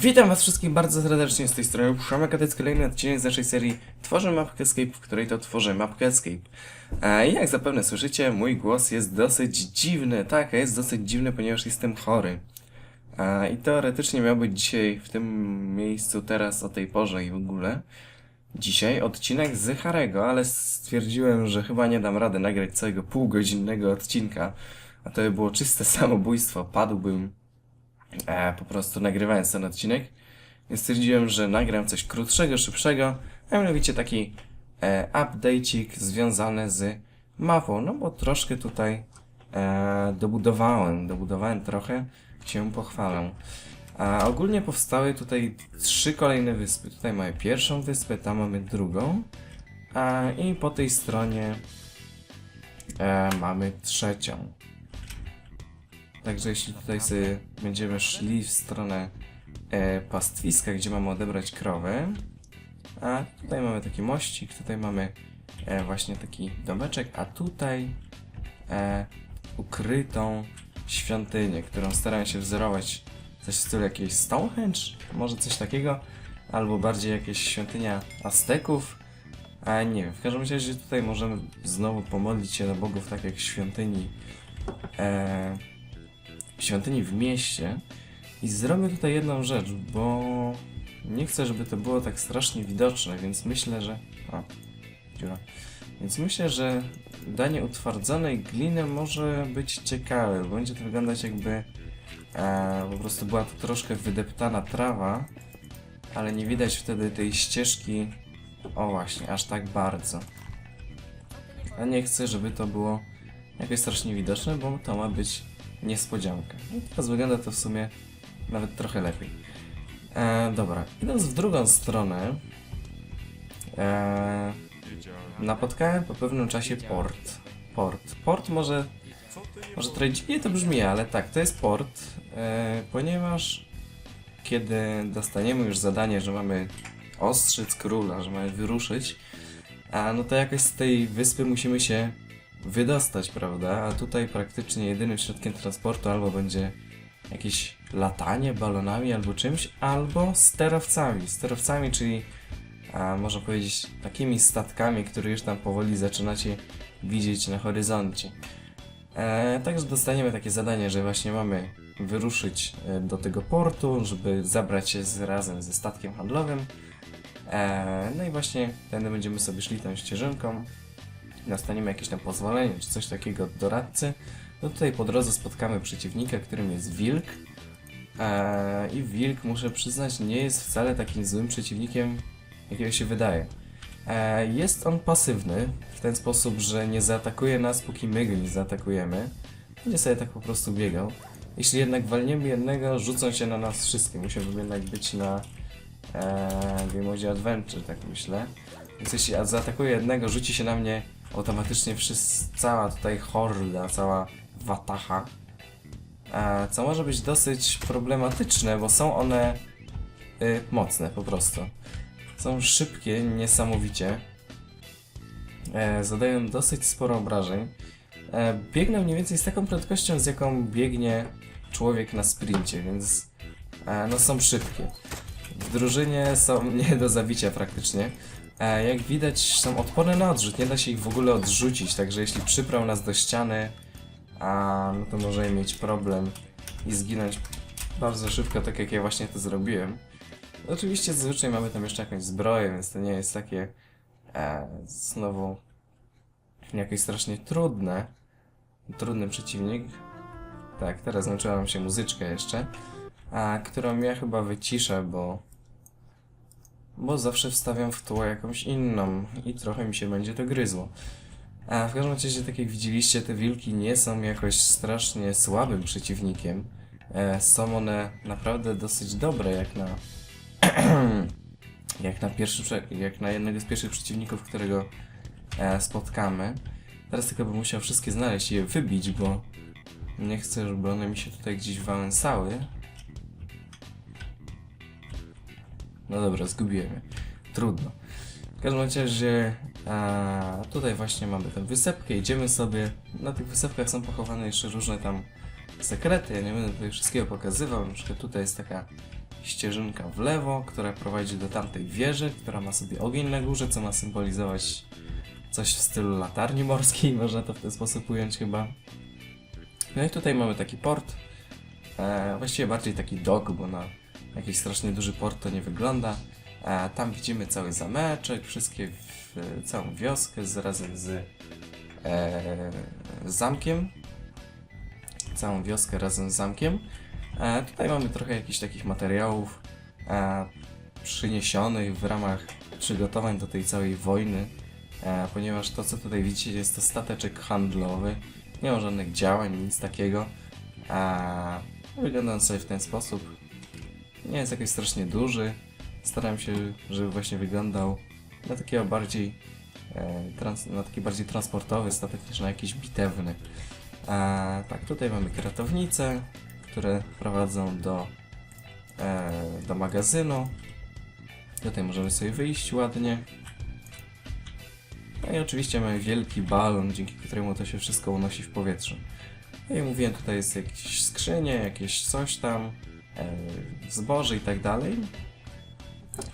Witam was wszystkich bardzo serdecznie z tej strony Przemek, a to jest kolejny odcinek z naszej serii Tworzę mapkę Escape, w której to tworzę mapkę Escape. E, I jak zapewne słyszycie, mój głos jest dosyć dziwny. Tak, jest dosyć dziwny, ponieważ jestem chory. E, I teoretycznie miał być dzisiaj w tym miejscu, teraz o tej porze i w ogóle. Dzisiaj odcinek z Harego, ale stwierdziłem, że chyba nie dam rady nagrać całego półgodzinnego odcinka. A to by było czyste samobójstwo. Padłbym e, po prostu nagrywając ten odcinek. Więc stwierdziłem, że nagram coś krótszego, szybszego, a mianowicie taki e, update'ik związany z mapą, no bo troszkę tutaj e, dobudowałem, dobudowałem trochę, się pochwalę. A ogólnie powstały tutaj trzy kolejne wyspy. Tutaj mamy pierwszą wyspę, tam mamy drugą, a, i po tej stronie e, mamy trzecią. Także jeśli tutaj sobie będziemy szli w stronę e, pastwiska, gdzie mamy odebrać krowę, a tutaj mamy taki mościk, tutaj mamy e, właśnie taki domeczek, a tutaj e, ukrytą świątynię, którą staram się wzorować coś w stylu jakiejś Stonehenge, może coś takiego, albo bardziej jakieś świątynia Azteków, a nie wiem, w każdym razie tutaj możemy znowu pomodlić się na bogów, tak jak w świątyni e, świątyni w mieście i zrobię tutaj jedną rzecz, bo nie chcę, żeby to było tak strasznie widoczne, więc myślę, że... O, dziura. Więc myślę, że danie utwardzonej gliny może być ciekawe, będzie to wyglądać jakby e, po prostu była to troszkę wydeptana trawa, ale nie widać wtedy tej ścieżki, o właśnie, aż tak bardzo. A nie chcę, żeby to było jakoś strasznie widoczne, bo to ma być niespodzianka. I teraz wygląda to w sumie nawet trochę lepiej. E, dobra, idąc w drugą stronę, e, napotkałem po pewnym czasie port. Port. Port może, może trochę dziwnie to brzmi, ale tak, to jest port, e, ponieważ kiedy dostaniemy już zadanie, że mamy ostrzec króla, że mamy wyruszyć, a no to jakoś z tej wyspy musimy się wydostać, prawda? A tutaj praktycznie jedynym środkiem transportu albo będzie jakieś latanie balonami albo czymś, albo sterowcami. Sterowcami, czyli a, można powiedzieć takimi statkami, które już tam powoli zaczynacie widzieć na horyzoncie. E, także dostaniemy takie zadanie, że właśnie mamy wyruszyć e, do tego portu, żeby zabrać się z, razem ze statkiem handlowym. E, no i właśnie tędy będziemy sobie szli tą ścieżynką dostaniemy jakieś tam pozwolenie czy coś takiego od doradcy, no tutaj po drodze spotkamy przeciwnika, którym jest wilk. Eee, I wilk, muszę przyznać, nie jest wcale takim złym przeciwnikiem, jakiego się wydaje. Eee, jest on pasywny, w ten sposób, że nie zaatakuje nas, póki my go nie zaatakujemy. Będzie sobie tak po prostu biegał. Jeśli jednak walniemy jednego, rzucą się na nas wszystkie. Musiałbym jednak być na eee, Game Adventure, tak myślę. Więc jeśli zaatakuje jednego, rzuci się na mnie automatycznie wszyscy, cała tutaj horda, cała watacha. E, co może być dosyć problematyczne, bo są one y, mocne po prostu. Są szybkie, niesamowicie. E, zadają dosyć sporo obrażeń. E, biegną mniej więcej z taką prędkością, z jaką biegnie człowiek na sprincie, więc e, no są szybkie. W drużynie są nie do zabicia praktycznie. E, jak widać są odporne na odrzut, nie da się ich w ogóle odrzucić, także jeśli przyprał nas do ściany, a, no to możemy mieć problem i zginąć bardzo szybko, tak jak ja właśnie to zrobiłem. Oczywiście zazwyczaj mamy tam jeszcze jakąś zbroję, więc to nie jest takie e, znowu jakieś strasznie trudne. Trudny przeciwnik. Tak, teraz nauczyłam się muzyczkę jeszcze, a, którą ja chyba wyciszę, bo bo zawsze wstawiam w tło jakąś inną i trochę mi się będzie to gryzło. A w każdym razie, tak jak widzieliście, te wilki nie są jakoś strasznie słabym przeciwnikiem. E, są one naprawdę dosyć dobre, jak na jak na pierwszy, jak na jednego z pierwszych przeciwników, którego e, spotkamy. Teraz tylko bym musiał wszystkie znaleźć i je wybić, bo nie chcę, żeby one mi się tutaj gdzieś wałęsały. No dobra, zgubiłem je. Trudno. W każdym razie, a, tutaj właśnie mamy tę wysepkę, idziemy sobie. Na tych wysepkach są pochowane jeszcze różne tam sekrety, ja nie będę tutaj wszystkiego pokazywał. Na przykład tutaj jest taka ścieżynka w lewo, która prowadzi do tamtej wieży, która ma sobie ogień na górze, co ma symbolizować coś w stylu latarni morskiej, można to w ten sposób ująć chyba. No i tutaj mamy taki port, e, właściwie bardziej taki dok, bo na jakiś strasznie duży port to nie wygląda. E, tam widzimy cały zameczek, wszystkie, w, całą wioskę z, razem z e, z zamkiem. Całą wioskę razem z zamkiem. E, tutaj mamy trochę jakichś takich materiałów e, przyniesionych w ramach przygotowań do tej całej wojny, e, ponieważ to, co tutaj widzicie, jest to stateczek handlowy. Nie ma żadnych działań, nic takiego. E, wygląda on sobie w ten sposób. Nie jest jakiś strasznie duży. Staram się, żeby właśnie wyglądał na takiego bardziej e, trans, na taki bardziej transportowy statek niż na jakiś bitewny. E, tak, tutaj mamy kratownice, które prowadzą do, e, do magazynu. Tutaj możemy sobie wyjść ładnie. No i oczywiście mamy wielki balon, dzięki któremu to się wszystko unosi w powietrzu. No i mówiłem, tutaj jest jakieś skrzynie, jakieś coś tam, zboże i tak dalej.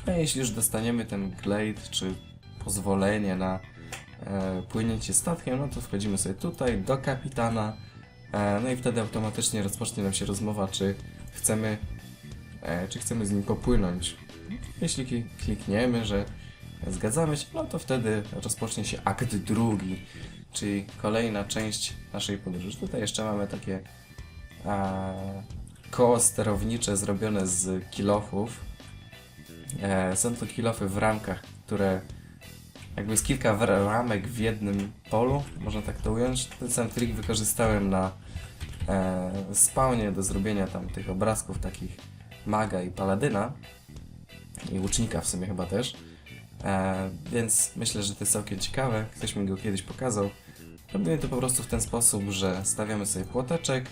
A jeśli już dostaniemy ten glade, czy pozwolenie na e, płynięcie statkiem, no to wchodzimy sobie tutaj do kapitana, e, no i wtedy automatycznie rozpocznie nam się rozmowa, czy chcemy, e, czy chcemy z nim popłynąć. Jeśli klikniemy, że zgadzamy się, no to wtedy rozpocznie się akt drugi, czyli kolejna część naszej podróży. Tutaj jeszcze mamy takie e, koło sterownicze zrobione z kilofów. E, są to kilofy w ramkach, które jakby jest kilka ramek w jednym polu, można tak to ująć. Ten sam trik wykorzystałem na e, spawnie do zrobienia tam tych obrazków takich maga i paladyna i łucznika w sumie chyba też. E, więc myślę, że to jest całkiem ciekawe. Ktoś mi go kiedyś pokazał. Robimy to po prostu w ten sposób, że stawiamy sobie płoteczek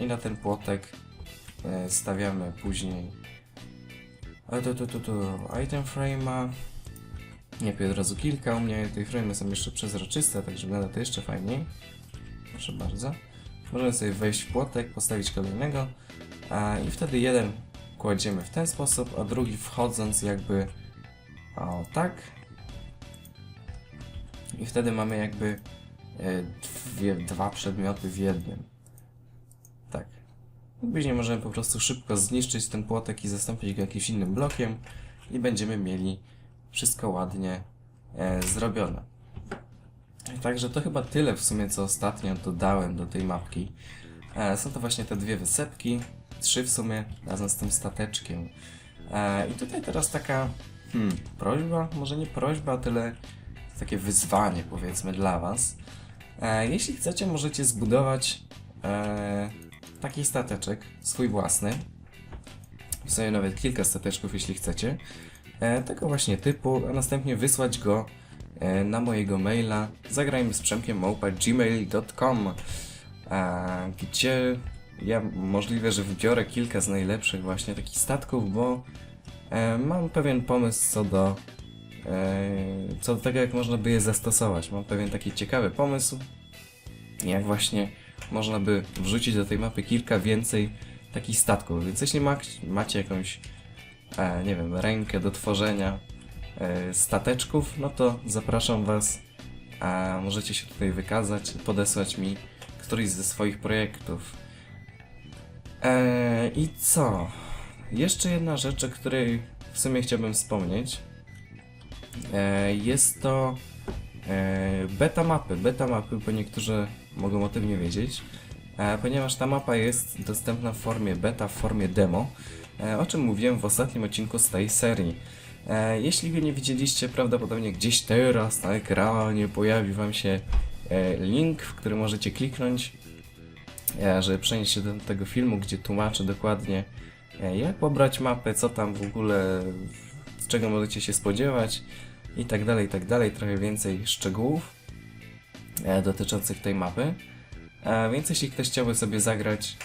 i na ten płotek e, stawiamy później tu, tu, tu, tu item frame'a od razu kilka, u mnie te frame'y są jeszcze przezroczyste, także wygląda to jeszcze fajniej. Proszę bardzo. Możemy sobie wejść w płotek, postawić kolejnego a, i wtedy jeden kładziemy w ten sposób, a drugi wchodząc jakby o tak. I wtedy mamy jakby e, dwie, dwa przedmioty w jednym. Później możemy po prostu szybko zniszczyć ten płotek i zastąpić go jakimś innym blokiem i będziemy mieli wszystko ładnie e, zrobione. Także to chyba tyle w sumie, co ostatnio dodałem do tej mapki. E, są to właśnie te dwie wysepki, trzy w sumie, razem z tym stateczkiem. E, I tutaj teraz taka hmm, prośba, może nie prośba, tyle takie wyzwanie powiedzmy dla Was. E, jeśli chcecie, możecie zbudować e, taki stateczek, swój własny. Sumie nawet kilka stateczków, jeśli chcecie. E, tego właśnie typu, a następnie wysłać go e, na mojego maila zagrajmy z Przemkiem gmail.com e, gdzie ja możliwe, że wybiorę kilka z najlepszych właśnie takich statków, bo e, mam pewien pomysł co do e, co do tego, jak można by je zastosować. Mam pewien taki ciekawy pomysł, jak właśnie można by wrzucić do tej mapy kilka więcej takich statków. Więc jeśli ma, macie jakąś, e, nie wiem, rękę do tworzenia e, stateczków, no to zapraszam Was. A możecie się tutaj wykazać, podesłać mi któryś ze swoich projektów. E, I co? Jeszcze jedna rzecz, o której w sumie chciałbym wspomnieć. E, jest to beta mapy. Beta mapy, bo niektórzy mogą o tym nie wiedzieć, e, ponieważ ta mapa jest dostępna w formie beta, w formie demo, e, o czym mówiłem w ostatnim odcinku z tej serii. E, jeśli go nie widzieliście, prawdopodobnie gdzieś teraz na ekranie pojawi Wam się e, link, w który możecie kliknąć, e, żeby przenieść się do tego filmu, gdzie tłumaczę dokładnie e, jak pobrać mapę, co tam w ogóle, z czego możecie się spodziewać i tak dalej, i tak dalej, trochę więcej szczegółów e, dotyczących tej mapy. E, więc jeśli ktoś chciałby sobie zagrać,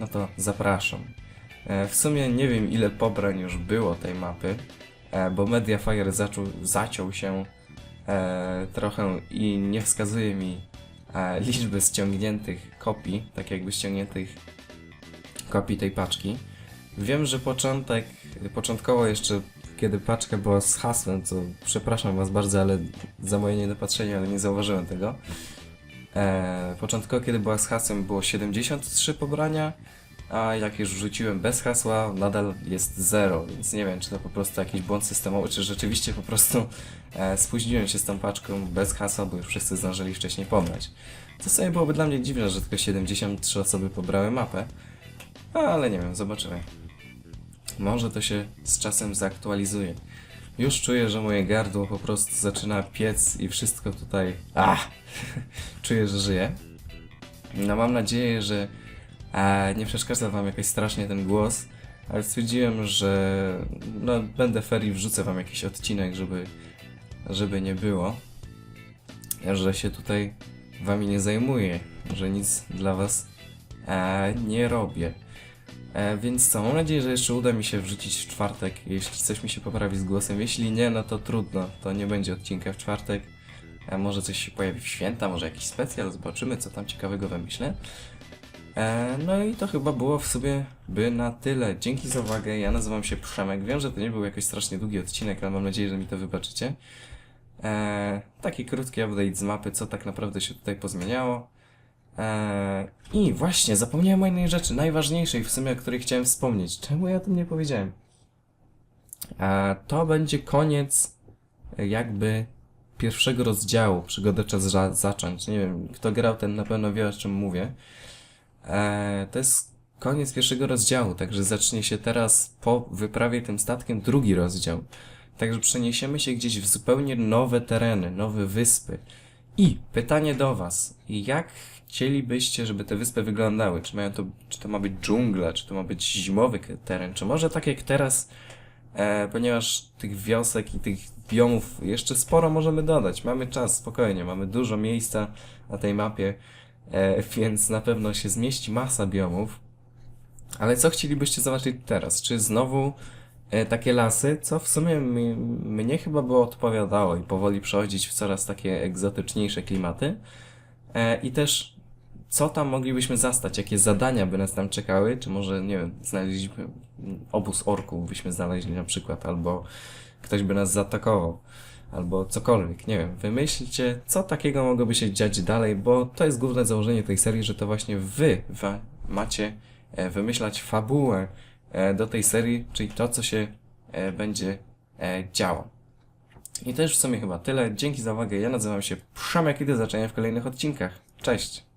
no to zapraszam. E, w sumie nie wiem ile pobrań już było tej mapy, bo Mediafire zaczął, zaciął się trochę i nie wskazuje mi liczby ściągniętych kopii, tak jakby ściągniętych kopii tej paczki. Wiem, że początek, początkowo jeszcze, kiedy paczka była z hasłem, co przepraszam was bardzo, ale za moje niedopatrzenie, ale nie zauważyłem tego. E, początkowo, kiedy była z hasłem, było 73 pobrania, a jak już wrzuciłem bez hasła, nadal jest 0, więc nie wiem, czy to po prostu jakiś błąd systemowy, czy rzeczywiście po prostu e, spóźniłem się z tą paczką bez hasła, bo już wszyscy zdążyli wcześniej pobrać. To sobie byłoby dla mnie dziwne, że tylko 73 osoby pobrały mapę, ale nie wiem, zobaczymy. Może to się z czasem zaktualizuje. Już czuję, że moje gardło po prostu zaczyna piec i wszystko tutaj. Ach! czuję, że żyje. No mam nadzieję, że nie przeszkadza wam jakoś strasznie ten głos, ale stwierdziłem, że no, będę fair i wrzucę wam jakiś odcinek, żeby, żeby nie było, że się tutaj wami nie zajmuję, że nic dla was nie robię. E, więc co, mam nadzieję, że jeszcze uda mi się wrzucić w czwartek, jeśli coś mi się poprawi z głosem. Jeśli nie, no to trudno, to nie będzie odcinka w czwartek. E, może coś się pojawi w święta, może jakiś specjal, zobaczymy co tam ciekawego wymyślę. E, no i to chyba było w sobie by na tyle. Dzięki za uwagę, ja nazywam się Przemek. Wiem, że to nie był jakoś strasznie długi odcinek, ale mam nadzieję, że mi to wybaczycie. E, taki krótki update z mapy, co tak naprawdę się tutaj pozmieniało. Eee, I właśnie, zapomniałem o jednej rzeczy, najważniejszej w sumie, o której chciałem wspomnieć. Czemu ja o tym nie powiedziałem? Eee, to będzie koniec e, jakby pierwszego rozdziału. Przygodę czas za- zacząć. Nie wiem, kto grał, ten na pewno wie o czym mówię. Eee, to jest koniec pierwszego rozdziału, także zacznie się teraz po wyprawie tym statkiem drugi rozdział. Także przeniesiemy się gdzieś w zupełnie nowe tereny, nowe wyspy. I pytanie do Was. Jak chcielibyście, żeby te wyspy wyglądały? Czy, mają to, czy to ma być dżungla, czy to ma być zimowy teren, czy może tak jak teraz, e, ponieważ tych wiosek i tych biomów jeszcze sporo możemy dodać. Mamy czas, spokojnie, mamy dużo miejsca na tej mapie, e, więc na pewno się zmieści masa biomów. Ale co chcielibyście zobaczyć teraz? Czy znowu e, takie lasy, co w sumie mi, mnie chyba było odpowiadało i powoli przechodzić w coraz takie egzotyczniejsze klimaty. E, I też co tam moglibyśmy zastać, jakie zadania by nas tam czekały, czy może, nie wiem, znaleźliśmy obóz orków byśmy znaleźli na przykład, albo ktoś by nas zaatakował, albo cokolwiek, nie wiem. Wymyślcie, co takiego mogłoby się dziać dalej, bo to jest główne założenie tej serii, że to właśnie wy macie e, wymyślać fabułę e, do tej serii, czyli to, co się e, będzie działo. I to już w sumie chyba tyle. Dzięki za uwagę. Ja nazywam się Przemek i do zobaczenia w kolejnych odcinkach. Cześć!